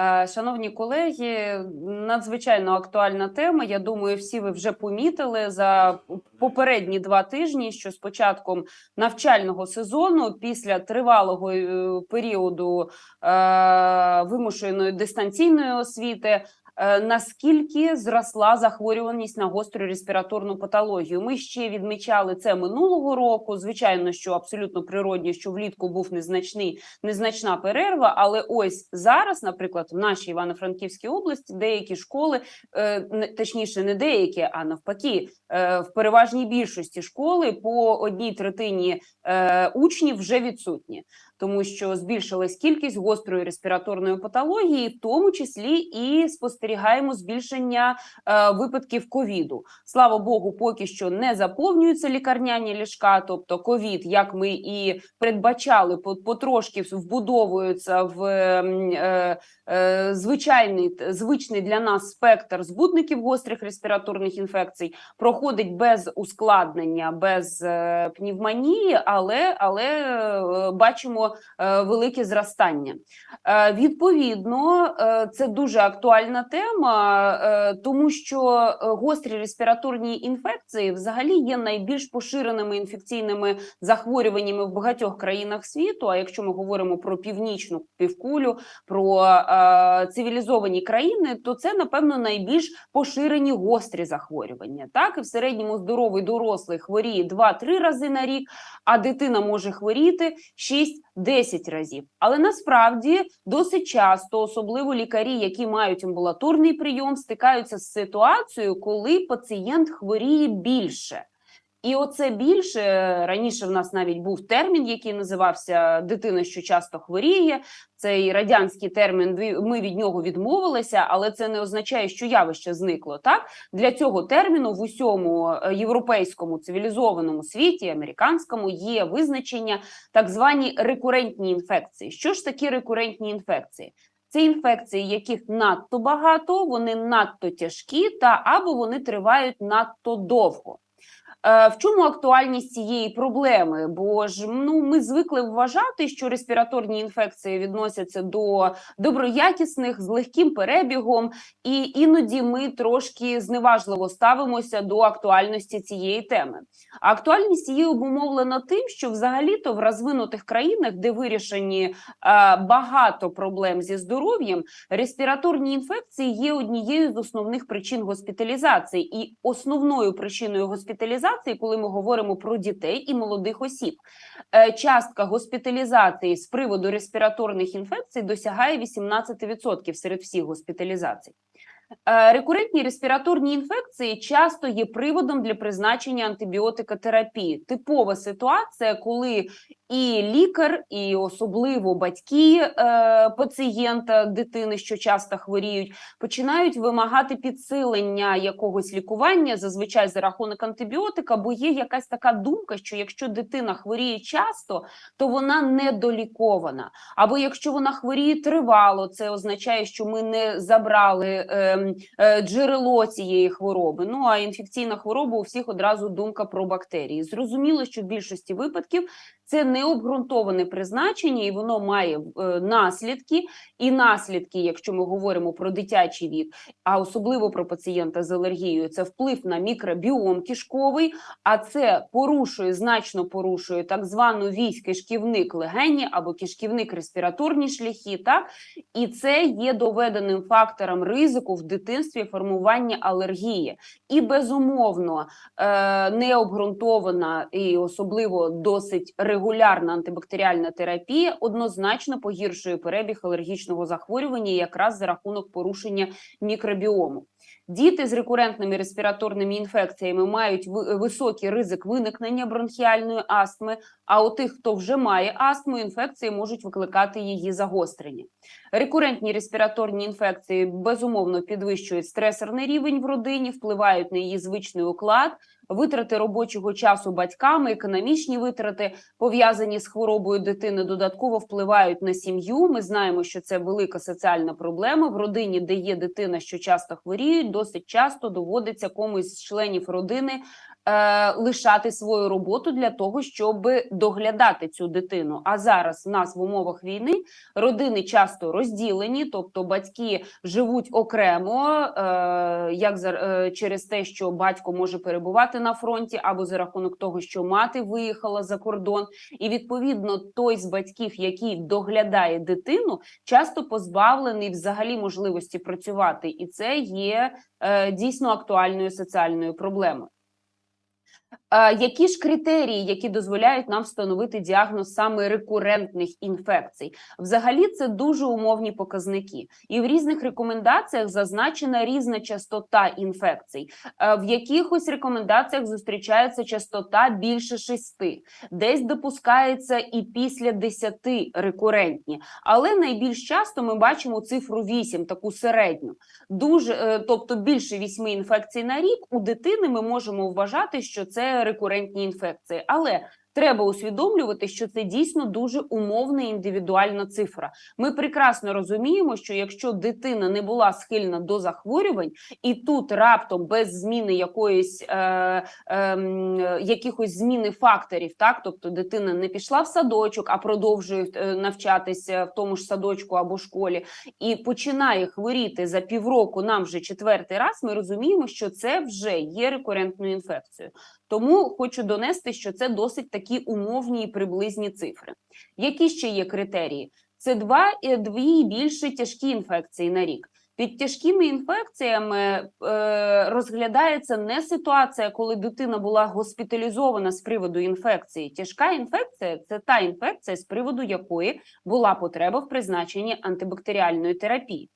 Е, Шановні колеги, надзвичайно актуальна тема. Я думаю, всі ви вже помітили за попередні два тижні, що з початком навчального сезону, після тривалого е, періоду е, вимушеної дистанційної освіти. Е, Наскільки зросла захворюваність на гостру респіраторну патологію? Ми ще відмічали це минулого року. Звичайно, що абсолютно природні, що влітку був незначний незначна перерва. Але ось зараз, наприклад, в нашій Івано-Франківській області деякі школи, е, точніше, не деякі, а навпаки, е, в переважній більшості школи по одній третині учнів вже відсутні, тому що збільшилась кількість гострої респіраторної патології, в тому числі і спостерігаємо збільшення е, випадків ковіду. Слава Богу, поки що не заповнюються лікарняні ліжка, тобто ковід, як ми і передбачали, по- потрошки вбудовується в е, звичайний звичний для нас спектр збудників гострих респіраторних інфекцій, проходить без ускладнення, без е, пневмонії, але, але е, бачимо е, велике зростання. Е, Відповідно, е, це дуже актуальна тема, е, тому що е, гострі респіраторні інфекції взагалі є найбільш поширеними інфекційними захворюваннями в багатьох країнах світу. А якщо ми говоримо про північну півкулю, про е, цивілізовані країни, то це напевно найбільш поширені гострі захворювання. Так і в середньому здоровий дорослий хворіє 2-3 рази на рік, а дитина може хворіти 6-10 разів. Але насправді досить часто, особливо лікарі, які мають амбулаторний прийом, стикаються з ситуацією, коли пацієнт хворіє більше. І оце більше раніше в нас навіть був термін, який називався дитина, що часто хворіє. Цей радянський термін. Ми від нього відмовилися, але це не означає, що явище зникло. Так для цього терміну в усьому е, європейському цивілізованому світі, американському, є визначення так звані рекурентні інфекції. Що ж такі рекурентні інфекції? Це інфекції, яких надто багато, вони надто тяжкі, та або вони тривають надто довго. Е, В чому актуальність цієї проблеми? Бо ж ну ми звикли вважати, що респіраторні інфекції відносяться до доброякісних з легким перебігом, і іноді ми трошки зневажливо ставимося до актуальності цієї теми. А актуальність її обумовлена тим, що взагалі-то в розвинутих країнах, де вирішені е, багато проблем зі здоров'ям, респіраторні інфекції є однією з основних причин госпіталізації, і основною причиною госпіталізації, коли ми говоримо про дітей і молодих осіб, е, частка госпіталізації з приводу респіраторних інфекцій досягає 18% серед всіх госпіталізацій. Е, Рекурентні респіраторні інфекції часто є приводом для призначення антибіотикотерапії. Типова ситуація, коли і лікар, і особливо батьки е, пацієнта, дитини, що часто хворіють, починають вимагати підсилення якогось лікування, зазвичай за рахунок антибіотика, бо є якась така думка, що якщо дитина хворіє часто, то вона недолікована. Або якщо вона хворіє тривало, це означає, що ми не забрали е, джерело цієї хвороби. Ну а інфекційна хвороба у всіх одразу думка про бактерії. Зрозуміло, що в більшості випадків це необґрунтоване призначення, і воно має е, наслідки. І наслідки, якщо ми говоримо про дитячий вік, а особливо про пацієнта з алергією, це вплив на мікробіом кишковий, а це порушує значно порушує так звану вісь кишківник легені або кишківник респіраторні шляхи. Так і це є доведеним фактором ризику в дитинстві формування алергії. І безумовно е, необґрунтована і особливо досить регулярна антибактеріальна терапія однозначно погіршує перебіг алергічного захворювання якраз за рахунок порушення мікробіому. Діти з рекурентними респіраторними інфекціями мають високий ризик виникнення бронхіальної астми. А у тих, хто вже має астму, інфекції можуть викликати її загострення. Рекурентні респіраторні інфекції безумовно підвищують стресорний рівень в родині, впливають на її звичний уклад, витрати робочого часу батьками, економічні витрати пов'язані з хворобою дитини, додатково впливають на сім'ю. Ми знаємо, що це велика соціальна проблема в родині, де є дитина, що часто хворіють. Досить часто доводиться комусь з членів родини е, лишати свою роботу для того, щоб доглядати цю дитину. А зараз в нас в умовах війни родини часто розділені, тобто батьки живуть окремо, е, як за, е, через те, що батько може перебувати на фронті, або за рахунок того, що мати виїхала за кордон, і відповідно той з батьків, який доглядає дитину, часто позбавлений взагалі можливості працювати, і це є е, дійсно актуальною соціальною проблемою. Які ж критерії, які дозволяють нам встановити діагноз саме рекурентних інфекцій? Взагалі, це дуже умовні показники, і в різних рекомендаціях зазначена різна частота інфекцій. В якихось рекомендаціях зустрічається частота більше шести, десь допускається і після 10 рекурентні. Але найбільш часто ми бачимо цифру 8, таку середню. Дуже, е, тобто більше 8 інфекцій на рік у дитини ми можемо вважати, що це рекурентні інфекції. Але треба усвідомлювати, що це дійсно дуже умовна індивідуальна цифра. Ми прекрасно розуміємо, що якщо дитина не була схильна до захворювань, і тут раптом без зміни якоїсь е, е, якихось зміни факторів, так тобто дитина не пішла в садочок, а продовжує е, навчатися в тому ж садочку або школі, і починає хворіти за півроку, нам вже четвертий раз. Ми розуміємо, що це вже є рекурентною інфекцією. Тому хочу донести, що це досить такі умовні і приблизні цифри. Які ще є критерії? Це два і дві і більше тяжкі інфекції на рік. Під тяжкими інфекціями е, розглядається не ситуація, коли дитина була госпіталізована з приводу інфекції. Тяжка інфекція це та інфекція, з приводу якої була потреба в призначенні антибактеріальної терапії.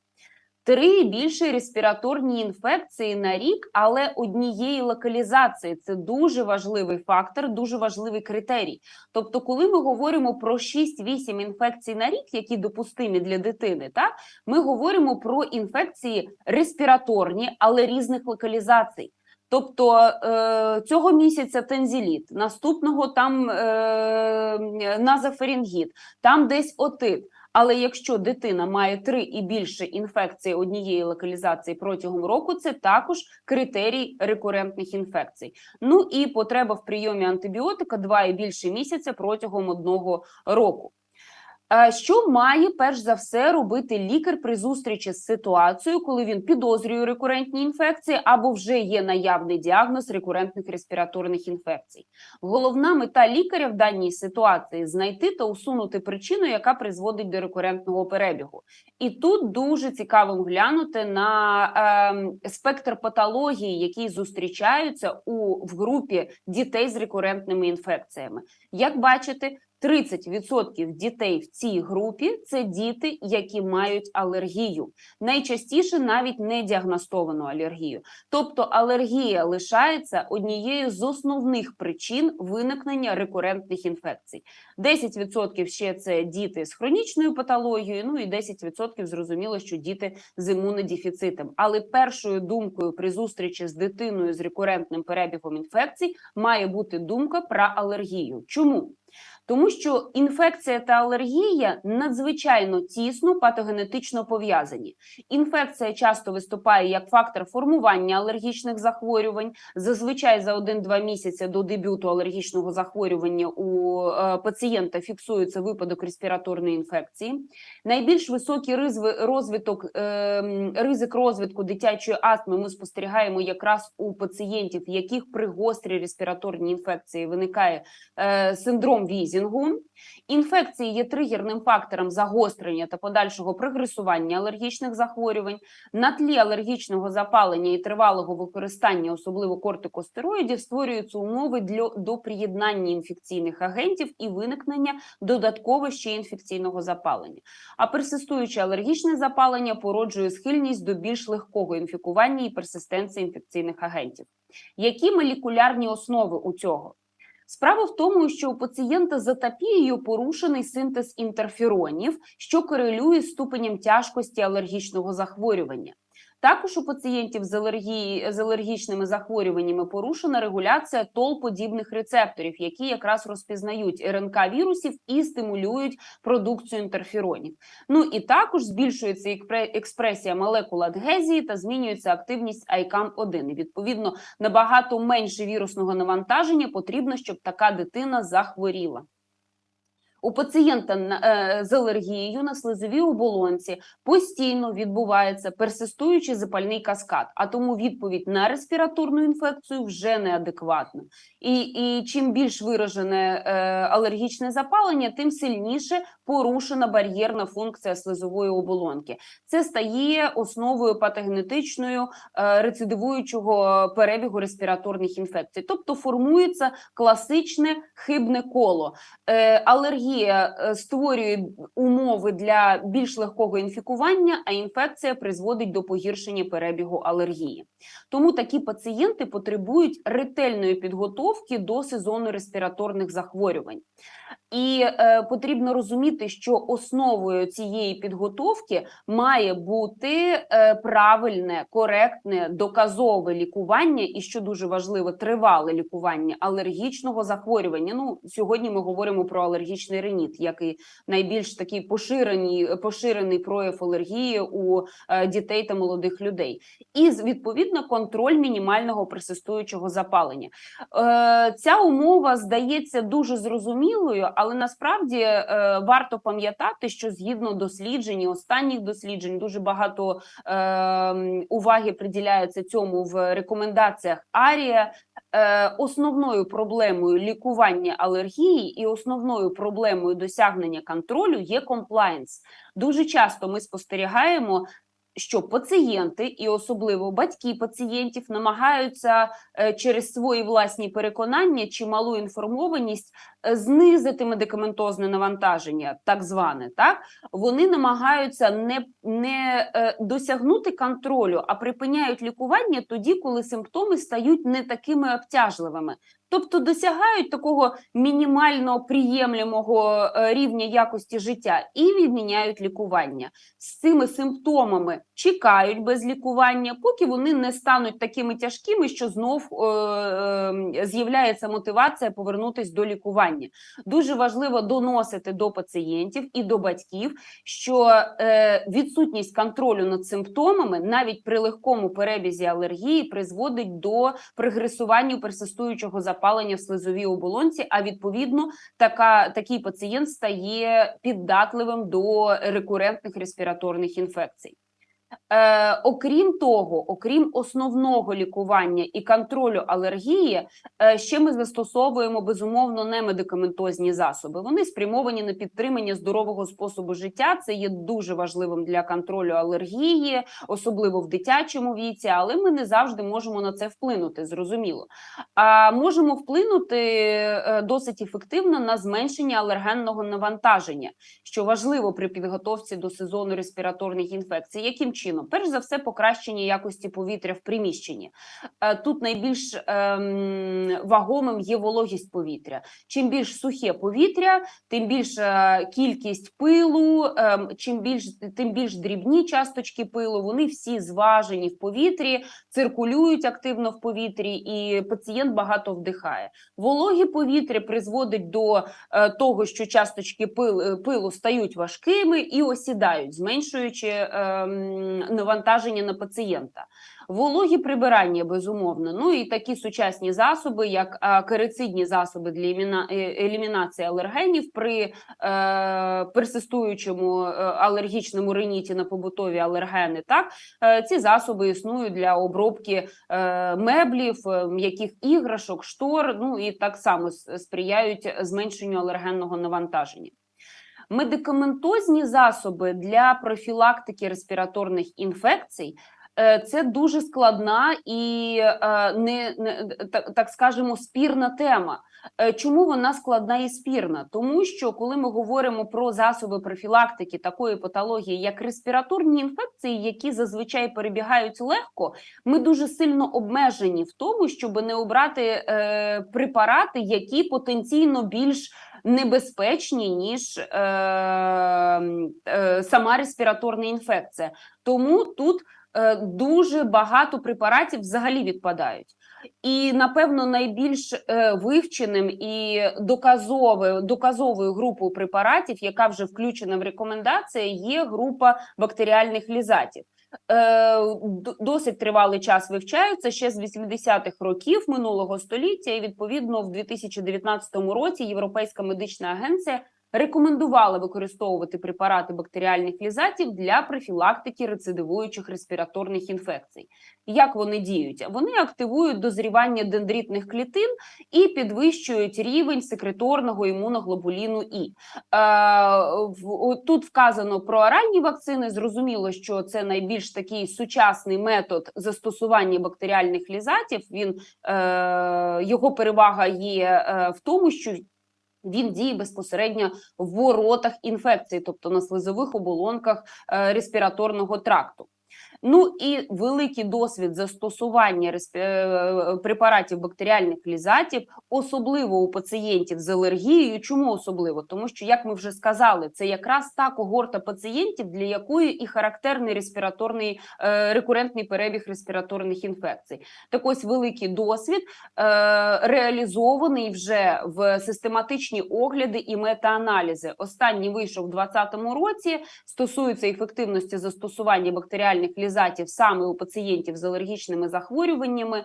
Три більше респіраторні інфекції на рік, але однієї локалізації це дуже важливий фактор, дуже важливий критерій. Тобто, коли ми говоримо про 6-8 інфекцій на рік, які допустимі для дитини, так ми говоримо про інфекції респіраторні, але різних локалізацій. Тобто е, цього місяця тензіліт, наступного там е, назофарингіт, там десь отит. Але якщо дитина має три і більше інфекцій однієї локалізації протягом року, це також критерій рекурентних інфекцій. Ну і потреба в прийомі антибіотика два і більше місяця протягом одного року. Е, Що має перш за все робити лікар при зустрічі з ситуацією, коли він підозрює рекурентні інфекції або вже є наявний діагноз рекурентних респіраторних інфекцій? Головна мета лікаря в даній ситуації знайти та усунути причину, яка призводить до рекурентного перебігу. І тут дуже цікаво глянути на е, спектр патології, які зустрічаються у в групі дітей з рекурентними інфекціями. Як бачите, 30% дітей в цій групі це діти, які мають алергію. Найчастіше навіть не діагностовану алергію. Тобто алергія лишається однією з основних причин виникнення рекурентних інфекцій. 10% ще це діти з хронічною патологією, ну і 10% зрозуміло, що діти з імунодефіцитом. Але першою думкою при зустрічі з дитиною з рекурентним перебігом інфекцій має бути думка про алергію. Чому? Тому що інфекція та алергія надзвичайно тісно патогенетично пов'язані. Інфекція часто виступає як фактор формування алергічних захворювань. Зазвичай за 1-2 місяці до дебюту алергічного захворювання у е, пацієнта фіксується випадок респіраторної інфекції. Найбільш високий розвиток, е, ризик розвитку дитячої астми ми спостерігаємо якраз у пацієнтів, яких при гострій респіраторній інфекції виникає е, синдром Візінгу. Інфекції є тригерним фактором загострення та подальшого прогресування алергічних захворювань. На тлі алергічного запалення і тривалого використання, особливо кортикостероїдів, створюються умови для до приєднання інфекційних агентів і виникнення додатково ще інфекційного запалення. А персистуюче алергічне запалення породжує схильність до більш легкого інфікування і персистенції інфекційних агентів. Які молекулярні основи у цього? Справа в тому, що у пацієнта з атопією порушений синтез інтерферонів, що корелює з ступенем тяжкості алергічного захворювання. Також у пацієнтів з алергії з алергічними захворюваннями порушена регуляція тол-подібних рецепторів, які якраз розпізнають РНК вірусів і стимулюють продукцію інтерферонів. Ну і також збільшується експресія молекул адгезії та змінюється активність ICAM 1 І, Відповідно, набагато менше вірусного навантаження потрібно, щоб така дитина захворіла. У пацієнта е, з алергією на слизовій оболонці постійно відбувається персистуючий запальний каскад, а тому відповідь на респіраторну інфекцію вже неадекватна. І, і чим більш виражене е, алергічне запалення, тим сильніше порушена бар'єрна функція слизової оболонки. Це стає основою патогенетичною е, рецидивуючого перебігу респіраторних інфекцій, тобто формується класичне хибне коло. Е, алергія е, створює умови для більш легкого інфікування, а інфекція призводить до погіршення перебігу алергії. Тому такі пацієнти потребують ретельної підготовки до сезону респіраторних захворювань. І е, потрібно розуміти, що основою цієї підготовки має бути е, правильне, коректне, доказове лікування, і що дуже важливо, тривале лікування алергічного захворювання. Ну сьогодні ми говоримо про алергічний реніт, який найбільш такий поширений, поширений прояв алергії у е, дітей та молодих людей, і відповідно контроль мінімального присутствуючого запалення. Е, ця умова здається дуже зрозумілою, але насправді е, варто пам'ятати, що згідно досліджень, останніх досліджень, дуже багато е, уваги приділяється цьому в рекомендаціях Арія. Е, основною проблемою лікування алергії і основною проблемою досягнення контролю є комплаєнс. Дуже часто ми спостерігаємо. Що пацієнти і особливо батьки пацієнтів намагаються е, через свої власні переконання чи малу інформованість е, знизити медикаментозне навантаження, так зване, так вони намагаються не, не е, досягнути контролю, а припиняють лікування тоді, коли симптоми стають не такими обтяжливими. Тобто досягають такого мінімально приємлемого е, рівня якості життя і відміняють лікування. З цими симптомами чекають без лікування, поки вони не стануть такими тяжкими, що знов е, е, з'являється мотивація повернутись до лікування. Дуже важливо доносити до пацієнтів і до батьків, що е, відсутність контролю над симптомами навіть при легкому перебізі алергії призводить до прогресування персистуючого запалення в слизовій оболонці. А відповідно, така такий пацієнт стає піддатливим до рекурентних респіраторних інфекцій. Е, окрім того, окрім основного лікування і контролю алергії, е, ще ми застосовуємо безумовно немедикаментозні засоби. Вони спрямовані на підтримання здорового способу життя. Це є дуже важливим для контролю алергії, особливо в дитячому віці, але ми не завжди можемо на це вплинути. Зрозуміло. А можемо вплинути е, досить ефективно на зменшення алергенного навантаження, що важливо при підготовці до сезону респіраторних інфекцій. Яким чином? Перш за все, покращення якості повітря в приміщенні. Е, Тут найбільш ем, вагомим є вологість повітря. Чим більш сухе повітря, тим більша кількість пилу, ем, чим більш тим більш дрібні часточки пилу. Вони всі зважені в повітрі, циркулюють активно в повітрі, і пацієнт багато вдихає. Вологі повітря призводить до е, того, що часточки пил, е, пилу стають важкими і осідають, зменшуючи ем, навантаження на пацієнта. Вологі прибирання, безумовно. Ну і такі сучасні засоби, як е, керицидні засоби для е, елімінації алергенів при е, персистуючому е, алергічному реніті на побутові алергени. Так ці засоби існують для обробки е, меблів, м'яких іграшок, штор. Ну і так само сприяють зменшенню алергенного навантаження. Медикаментозні засоби для профілактики респіраторних інфекцій. е, Це дуже складна і е, не, не так, скажемо спірна тема. Е, Чому вона складна і спірна? Тому що коли ми говоримо про засоби профілактики такої патології, як респіраторні інфекції, які зазвичай перебігають легко, ми дуже сильно обмежені в тому, щоб не обрати препарати, які потенційно більш небезпечні ніж е, е, сама респіраторна інфекція. Тому тут е, дуже багато препаратів взагалі відпадають. І напевно найбільш е, вивченим і доказовою доказовою групою препаратів, яка вже включена в рекомендації, є група бактеріальних лізатів. Е, досить тривалий час вивчаються ще з 80-х років минулого століття, і відповідно в 2019 році Європейська медична агенція рекомендувала використовувати препарати бактеріальних лізатів для профілактики рецидивуючих респіраторних інфекцій. Як вони діють? Вони активують дозрівання дендритних клітин і підвищують рівень секреторного імуноглобуліну І. Е, тут вказано про оральні вакцини. Зрозуміло, що це найбільш такий сучасний метод застосування бактеріальних лізатів. Він е, його перевага є е, в тому, що він діє безпосередньо в воротах інфекції, тобто на слизових оболонках е, респіраторного тракту. Ну і великий досвід застосування респі... е, препаратів бактеріальних лізатів, особливо у пацієнтів з алергією. Чому особливо? Тому що, як ми вже сказали, це якраз та когорта пацієнтів, для якої і характерний респіраторний е, рекурентний перебіг респіраторних інфекцій. Так ось великий досвід е, реалізований вже в систематичні огляди і метааналізи. Останній вийшов у 2020 році. Стосується ефективності застосування бактеріальних лізатів саме у пацієнтів з алергічними захворюваннями. Е,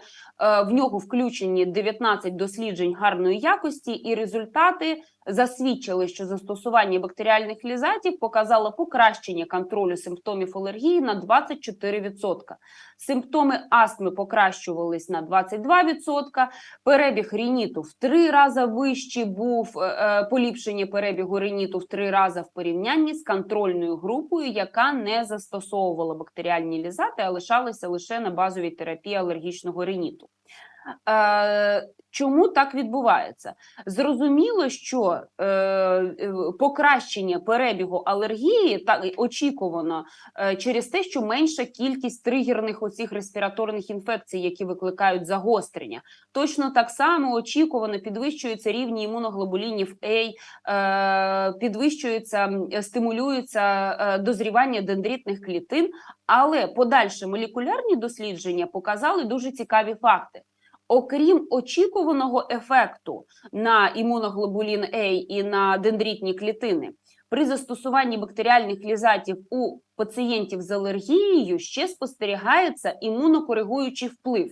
В нього включені 19 досліджень гарної якості, і результати засвідчили, що застосування бактеріальних лізатів показало покращення контролю симптомів алергії на 24%. Симптоми астми покращувались на 22%, перебіг рініту в три рази вищий був е, е, поліпшення перебігу рініту в три рази в порівнянні з контрольною групою, яка не застосовувала бактеріальні лізати, а лишалася лише на базовій терапії алергічного риніту. Е, Чому так відбувається? Зрозуміло, що е, е, покращення перебігу алергії так очікувано е, через те, що менша кількість тригерних оцих респіраторних інфекцій, які викликають загострення. Точно так само очікувано підвищуються рівні імуноглобулінів А, е, підвищується, стимулюється е, дозрівання дендритних клітин, але подальші молекулярні дослідження показали дуже цікаві факти. Окрім очікуваного ефекту на імуноглобулін А і на дендритні клітини, при застосуванні бактеріальних лізатів у пацієнтів з алергією ще спостерігається імунокоригуючий вплив.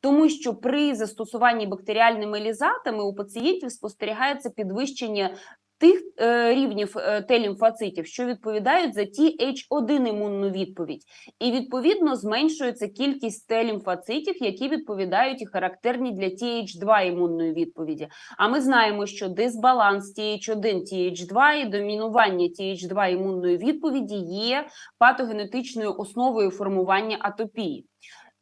Тому що при застосуванні бактеріальними лізатами у пацієнтів спостерігається підвищення тих е, рівнів е, Т-лімфоцитів, що відповідають за TH1 імунну відповідь, і відповідно зменшується кількість Т-лімфоцитів, які відповідають і характерні для TH2 імунної відповіді. А ми знаємо, що дисбаланс TH1, TH2 і домінування TH2 імунної відповіді є патогенетичною основою формування атопії.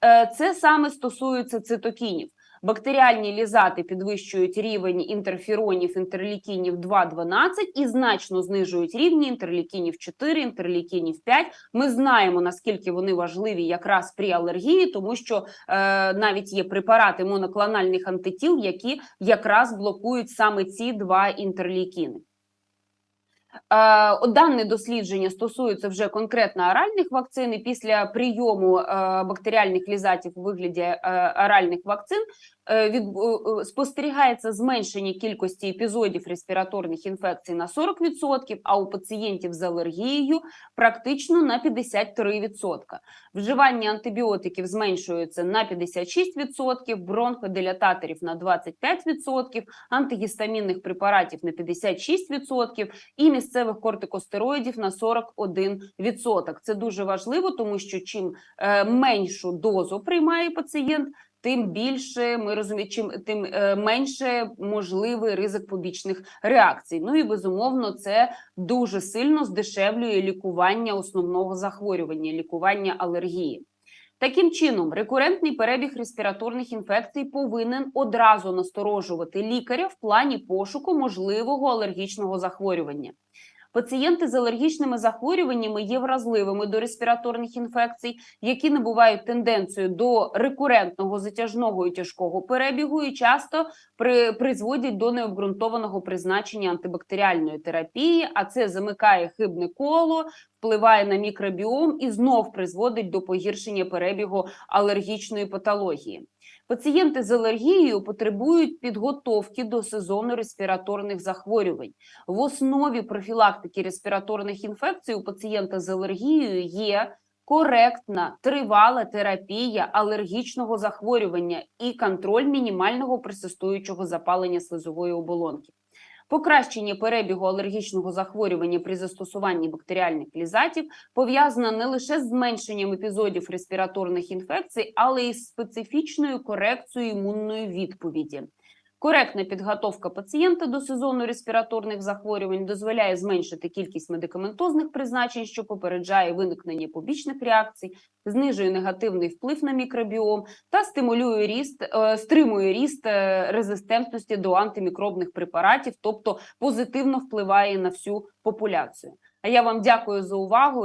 Е, Це саме стосується цитокінів. Бактеріальні лізати підвищують рівень інтерфіронів, інтерлікінів 2-12 і значно знижують рівні інтерлікінів 4, інтерлікінів 5. Ми знаємо наскільки вони важливі якраз при алергії, тому що е, навіть є препарати моноклональних антитіл, які якраз блокують саме ці два інтерлікіни. Е, Дане дослідження стосується вже конкретно оральних вакцин. І після прийому е, бактеріальних лізатів у вигляді е, оральних вакцин від, е, спостерігається зменшення кількості епізодів респіраторних інфекцій на 40%, а у пацієнтів з алергією практично на 53%. Вживання антибіотиків зменшується на 56%, бронходилататорів на 25%, антигістамінних препаратів на 56% і місцевих кортикостероїдів на 41%. Це дуже важливо, тому що чим е, меншу дозу приймає пацієнт, тим більше ми розуміємо, чим тим е, менше можливий ризик побічних реакцій. Ну і безумовно, це дуже сильно здешевлює лікування основного захворювання, лікування алергії. Таким чином, рекурентний перебіг респіраторних інфекцій повинен одразу насторожувати лікаря в плані пошуку можливого алергічного захворювання. Пацієнти з алергічними захворюваннями є вразливими до респіраторних інфекцій, які набувають тенденцію до рекурентного затяжного і тяжкого перебігу, і часто при, призводять до необґрунтованого призначення антибактеріальної терапії. А це замикає хибне коло, впливає на мікробіом і знов призводить до погіршення перебігу алергічної патології. Пацієнти з алергією потребують підготовки до сезону респіраторних захворювань. В основі профілактики респіраторних інфекцій у пацієнта з алергією є коректна тривала терапія алергічного захворювання і контроль мінімального присистуючого запалення слизової оболонки. Покращення перебігу алергічного захворювання при застосуванні бактеріальних лізатів пов'язано не лише з зменшенням епізодів респіраторних інфекцій, але й з специфічною корекцією імунної відповіді. Коректна підготовка пацієнта до сезону респіраторних захворювань дозволяє зменшити кількість медикаментозних призначень, що попереджає виникнення побічних реакцій, знижує негативний вплив на мікробіом та стимулює ріст, е, стримує ріст е, резистентності до антимікробних препаратів, тобто позитивно впливає на всю популяцію. А я вам дякую за увагу.